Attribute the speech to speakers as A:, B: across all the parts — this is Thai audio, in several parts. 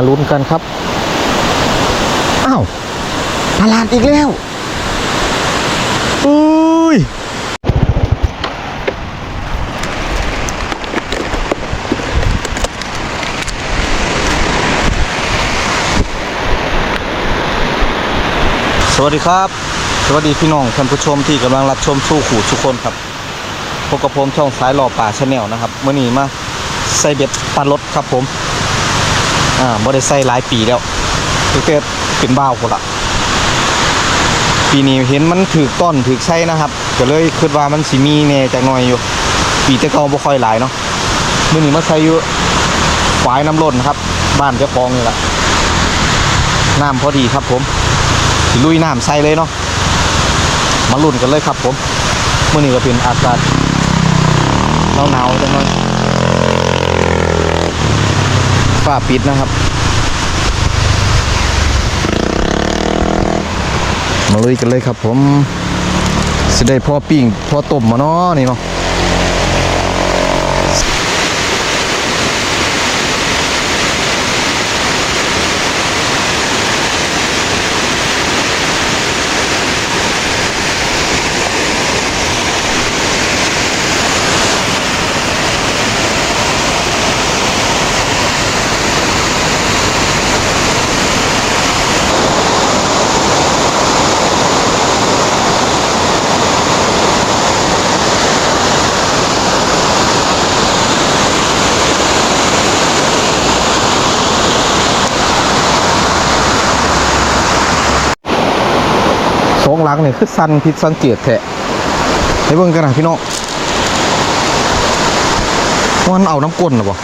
A: มาลุ้นกันครับ อ้าวตลาดอีกแล้วอุ้ยสวัสดีครับ สวัสดีพี่น้องท่านผู้ชมที่กำลังรับชมสู้ขู่ทุกคนครับพบกับผมช่องสายหล่อป่าชาแนลนะครับเมื่อนี้มาใส่เบ็ดปลารถครับผม อ่าบ่ได้ใส่หลายปีแล้วตั้งแต่เป็นบ้าวคนละปีนี้เห็นมันถือต้นถือไส้นะครับก็เลยคิดว่ามันสิมีแน่จักหน่อยอยู่ ปีแต่เก่าบ่ค่อยหลายเนาะมื้อนี้มาใส่อยู่ฝายน้ำล้นครับ บ้านเจ้าของนี่แหละน้ำพอดีครับผมสิลุยน้ำใส่เลยเนาะมาลุ้นกันเลยครับผมมื้อนี้ก็เป็นอากาศหนาวๆจังหน่อย ฝ้าปิดนะครับ มาลุยกันเลยครับผมสิได้พ่อปิ้งพ่อต้มมาเนาะนี่เนาะ ลังนี่คือสันผิดสังเกตแท้ให้เบิ่งกันนะพี่น้องมันเอาน้ำก้นหรอบ่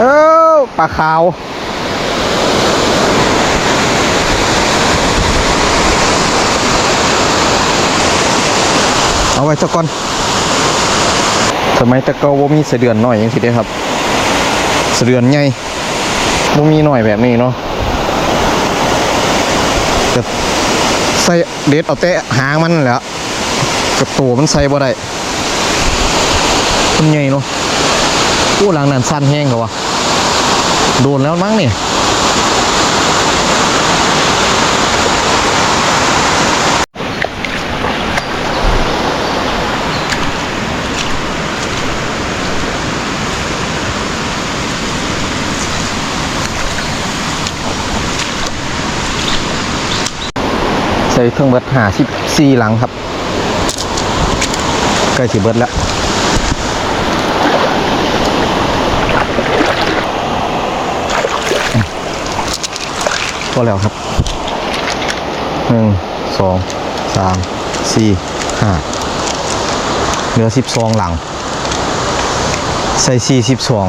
A: เอ้าปลาขาวเอาไว้สักก่อนสมัยตะเกาบ่มีเสะเดือนหน่อยยังสิเด้ครับ เรือนใหญ่บ่มีหน่อยแบบนี้เนาะจะใส่เด็ดเอาแต่หางมันนั่นแหละกับตัวมันใส่บ่ได้มันใหญ่เนาะโอ้หลังนั้นสั้นแห้งเหรอวะโดนแล้วมั้งเนี่ย ส่เทิงเบิดหาสิบสี่หลังครับใกล้สิเบิดแล้วพอแล้วครับหนึ่งสองสามสี่ห้าเหลือสิบสองหลัง ใส่สี่สิบสอง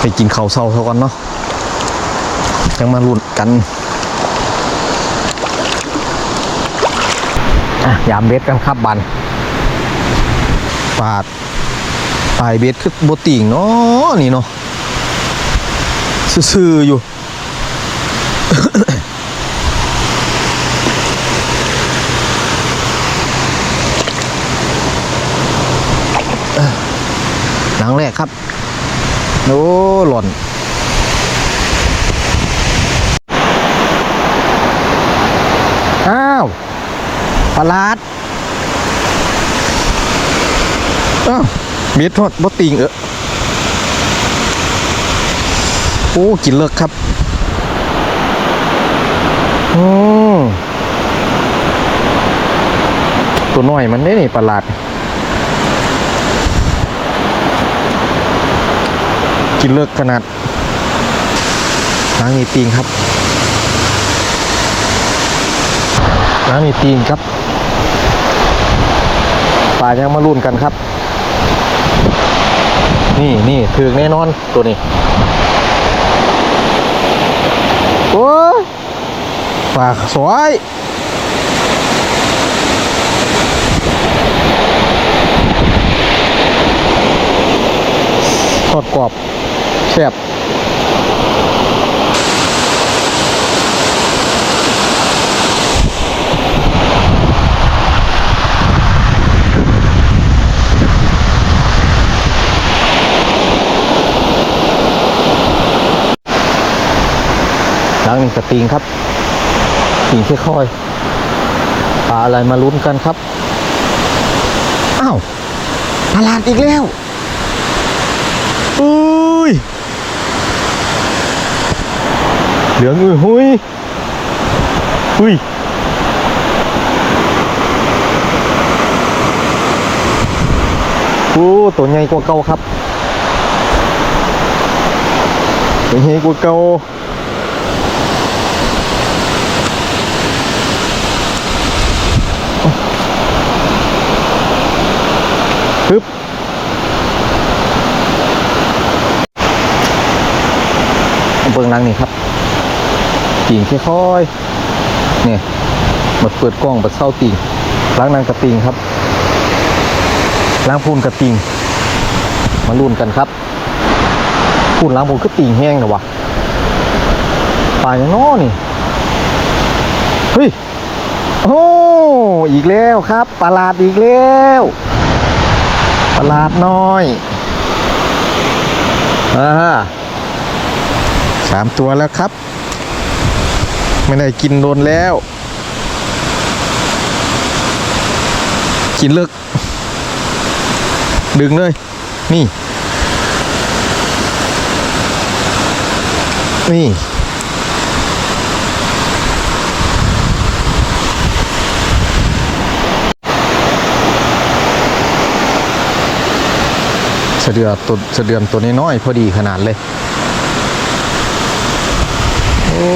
A: ไปกินข้าวเศร้าเท่ากันเนาะ ยังมาลุ้นกันอะยามเบสกันครับบันปาดปลายเบสคือโบติ่งเนาะนี่เนาะซื่อๆอยู่ หลังแรกครับ โอ้หล่น อ้าวประห ลาดอ้าวเบียดทอดบดติงเออโอ้กินเลิกครับอืมตัวน้อยมันได้นี่ประหลาด กินเลิกขนาดล้างนี่ตีงครับล้างนี่ตีงครับ ปลายังมารุ่นกันครับ นี่นี่ถึงแน่นอนตัวนี้โอ้ปากสวยทอดกรอบแซ่บ ทางหนึ่งสติงครับติงค่อยๆปลาอะไรมาลุ้นกันครับอ้าวตลาดอีกแล้วอุ้ยเหลืองอุ้ยหุยอุ้ยโอ้ตัวใหญ่กว่าเก่าครับตัวใหญ่กว่าเก่า ปึ๊บเบื้องหลังนี่ครับติ่งค่อยๆเนี่ยมดเปิดกล้องบัดเศร้าติงล้างนางกระติงครับ ล้างพูนกระติง มาลุ้นกันครับ พูนล้างพูนก็ติงแห้งนะวะปลาอย่างน้อนี่ เฮ้ย โอ้ อีกแล้วครับ ปลาลาดอีกแล้ว ปลาลาดน้อยอ่าสามตัวแล้วครับ ไม่ได้กินโดนแล้ว กินเลิกดึงเลย นี่ นี่ สะเดือตัวเสะเดือนตัวน้อยๆพอดีขนาดเลย โอ้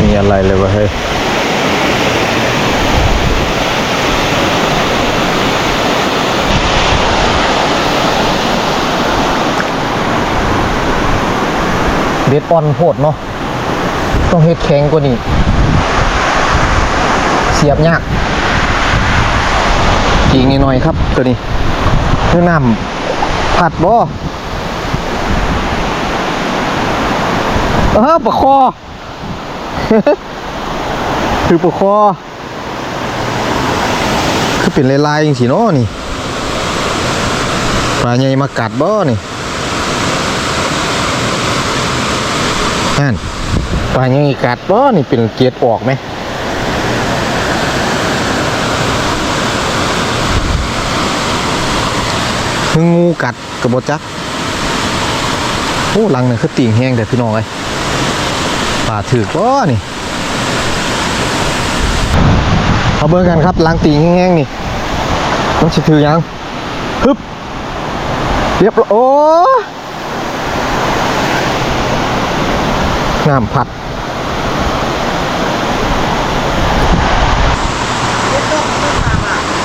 A: มีอะไรเลยวะเฮ้ยเบ็ดออนโพดเนาะต้องเฮ็ดแข็งกว่านี้ เสียบยากอีกนิดหน่อยครับตัวนี้ เรื่องน้ำผัดบ่เออปลาคอคือปลาคอ คือเป็นลายๆจริงสิเนาะนี่ปลาใหญ่มากัดบ่นี่นั่นปลายังอีกัดบ่นี่เป็นเกียดออกไหมคือ งูกัดกระบจักโอ้ลังนี่คือติ่งแห้งแต่พี่น้องไอ้ยป่าถือกบ่นี่เอาเบิ่งกันครับลังติ่งแห้งๆนี่ต้องสิถือยังฮึบเรียบร้อยโอ้น้ำผัด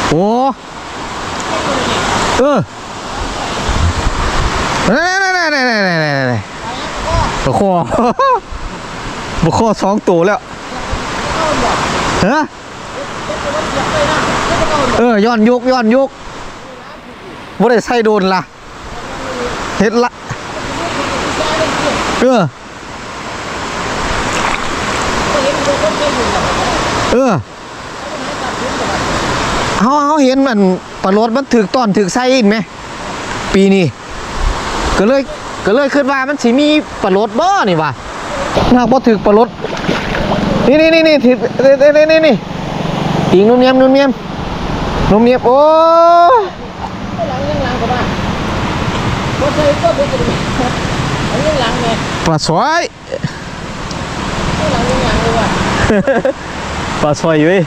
A: โอ้เออ คอ บกคอสองตัวแล้วฮะเออย้อนยุกย้อนยุกบ่ได้ใส่โดนล่ะเฮ็ดละเออเออเขาเขาเห็นมันปลารดมันถึกตอนถึกไส้อีกไหม ปีนี้ก็เลย ก็เลยคิดว่ามันสิมีปลาโรดบ่นี่ว่ะหากบ่ถึกปลาโรดนี่นี่นี่นี่ถินี่นี่นี่นี่ติงนุ่มเนียมนุ่มเนียมนุ่มเนียมโอ้
B: หลังยังหลังก็บ้านบ่เคยก็บ่จะมีอันยังหลังแม่
A: ปลาสวย
B: หลังยังหลังเลยว่ะ
A: ปลาสวยอยู่เว้ย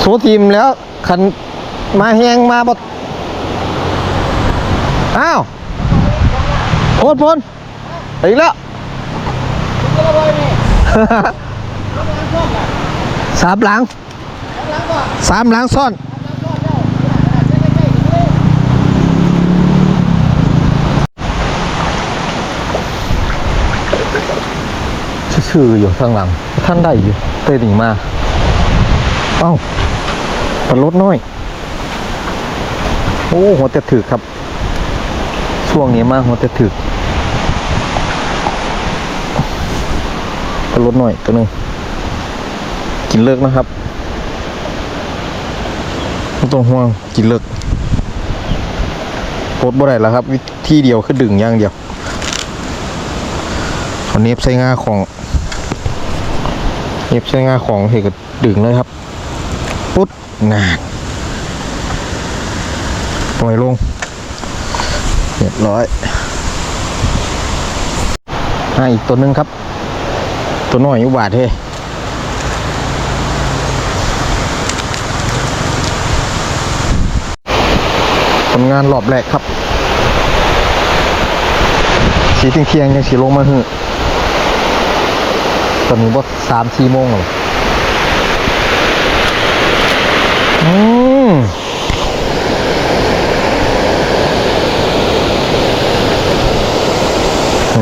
A: โซทีมแล้วคัน มาแหงมาบดอ้าวโพนพนอีกแล้วสามหลังสามหลังซ่อน
B: ชื่อ
A: อยู่ข้างหลัง ท่านได้อยู่เตยหนีมา เอ้าปลาลดน้อย โอ้หัวแต่ถึกครับ ช่วงนี้มากหัวแต่ถึกลาลดน้อยตัวหนึงกินเลิกนะครับไม่ต้องห่วงกินเลิกปลดบ่ได้แล้วครับ วิธีเดียวคือดึงอย่างเดียวเอาเน็บใส่งาของเน็บใส่งาของเฮก็ดึงเลยครับปุ๊ดนาน ปล่อยลงเรียบร้อยอ่าอีกตัวหนึงครับ ตัวน้อยอยู่บาทเฮ้ผลงานรอบแรกครับสีเทียงๆยังสีลงมาหือตอนนี้บ่สามสี่โมงแล้วอืม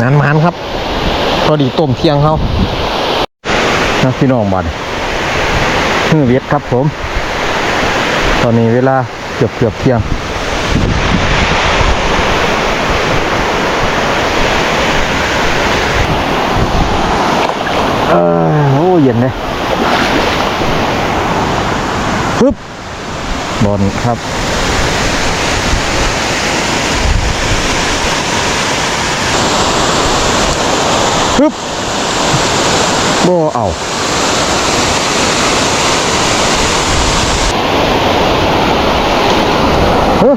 A: งานมันครับ พ อดีต้มเที่ยงเขานะพี่น้องบัดฮือเวียดครับผม ตอนนี้เวลาเกือบเกือบเที่ยงโอ้เย็นเลยปึ๊บบอลครับ ปึ๊บโบเอาเฮ้ย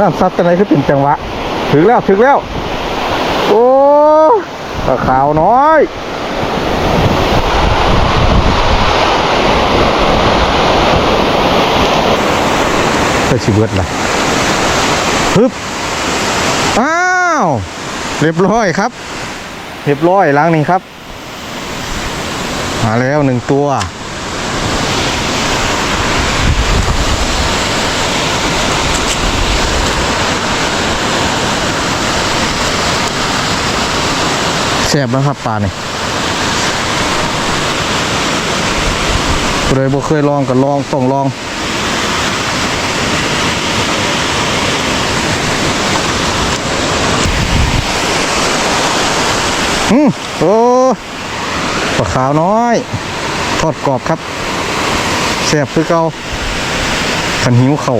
A: น้ำซัดกันไหนคือเป็นจังหวะ ถึงแล้วถึงแล้ว โอ้ปลาขาวน้อยเพื่อชีวิตละฮึบอ้าว เรียบร้อยครับ เรียบร้อยล้างนี้ครับ มาแล้วหนึ่งตัวแซ่บแล้วครับปลาเนี่ยเลยบ่เคยลองก็ลองต้องลอง อืมโอ้ปลาขาวน้อย ทอดกรอบครับแซ่บคือเก่าขันหิวเข่า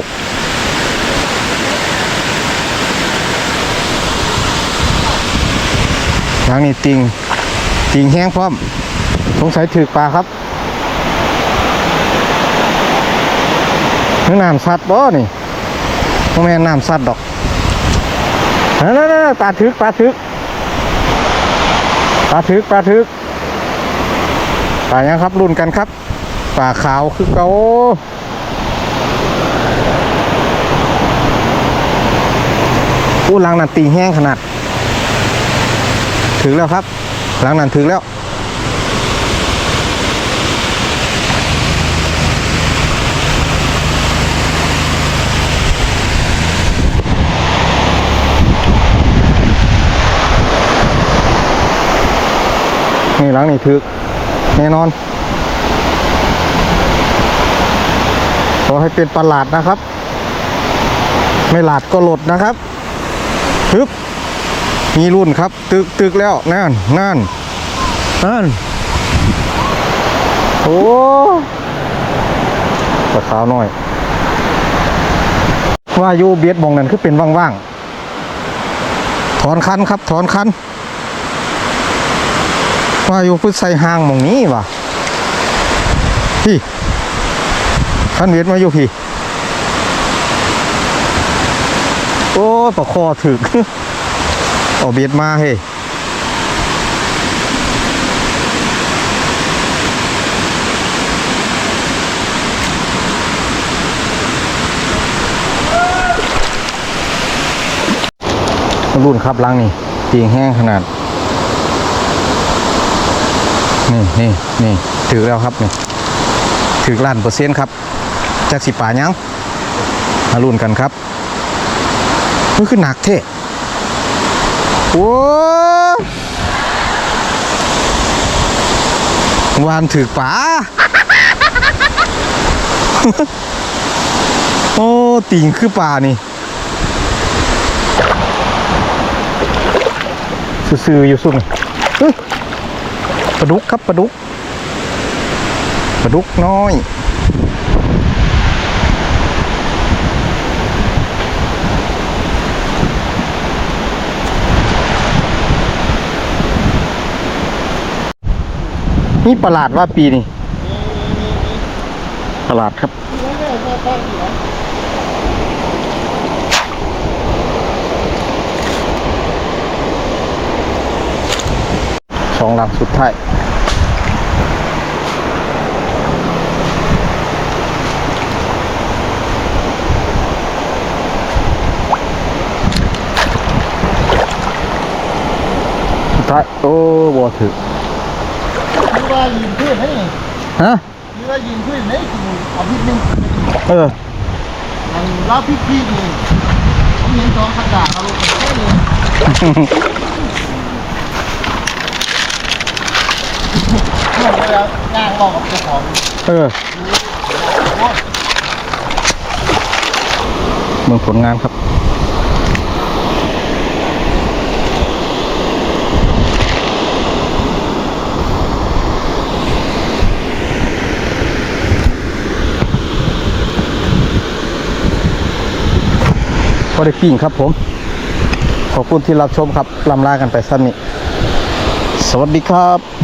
A: ทางนี้ติงติงแห้งพร้อม สงสัยถือปลาครับนี่น้ำสัตว์บ่นี่พ่แม่น้ำสัตว์ดอกนั่นๆๆปลาถึกปลาถึกาทึกปลาทึกปลายังครับรุ่นกันครับปลาขาวคือเกาอู้ลังนันตีแห้งขนาด ถึงแล้วครับลังนันถึงแล้ว นี่หลังนี่ถึกแน่นอนขอให้เป็นประหลาดนะครับ ไม่หลาดก็หลดนะครับฮึบมีรุ่นครับ ตึกตึกแล้วนั่นนั่นนั่นโอ้ปลาขาวหน่อย ว่าอยู่เบียดบองนั่นคือเป็นว่างๆถอนคันครับ ถอนคัน ว่าอยู่พุทธใส่ห้างมองนี้วะพี่ท่านเวทมาอยู่พี่ โอ้ยปะคอถึกเอาเบียดมาเฮ้รุ่นครับลังนี่ตีงแห้งขนาด นี่นี่นี่ถือแล้วครับนี่ถือล้านเปอร์เซ็นต์ครับจากสิป่ายังมาลุ้นกันครับมันคือหนักเท่โอ้วานถือป่าโอ้ติ่งคือป่านี่ซื่อๆอยู่สุดนี่เฮ้ย ปลาดุกครับปลาดุกปลาดุกน้อยนี่ประหลาดว่าปีนี่ประหลาดครับ สองหลังสุดท้ายสุดท้ายโอ้บอถือ
B: มีว่ายิงขึ้นให้
A: ฮะ
B: มีว่ายิงขึ้นให้กูเอาพิษนึง
A: เออ
B: อันรับพิษพี่นี่ผมเห็นสองขันดาเอาลงไปแค่เลยเมื่อเวลาย่างบอกกับเจ้าของ
A: เออเมืองผลงานครับก็ได้ปิ้งครับผม ขอบคุณที่รับชมครับลำลากันไปสั้นนี้ สวัสดีครับ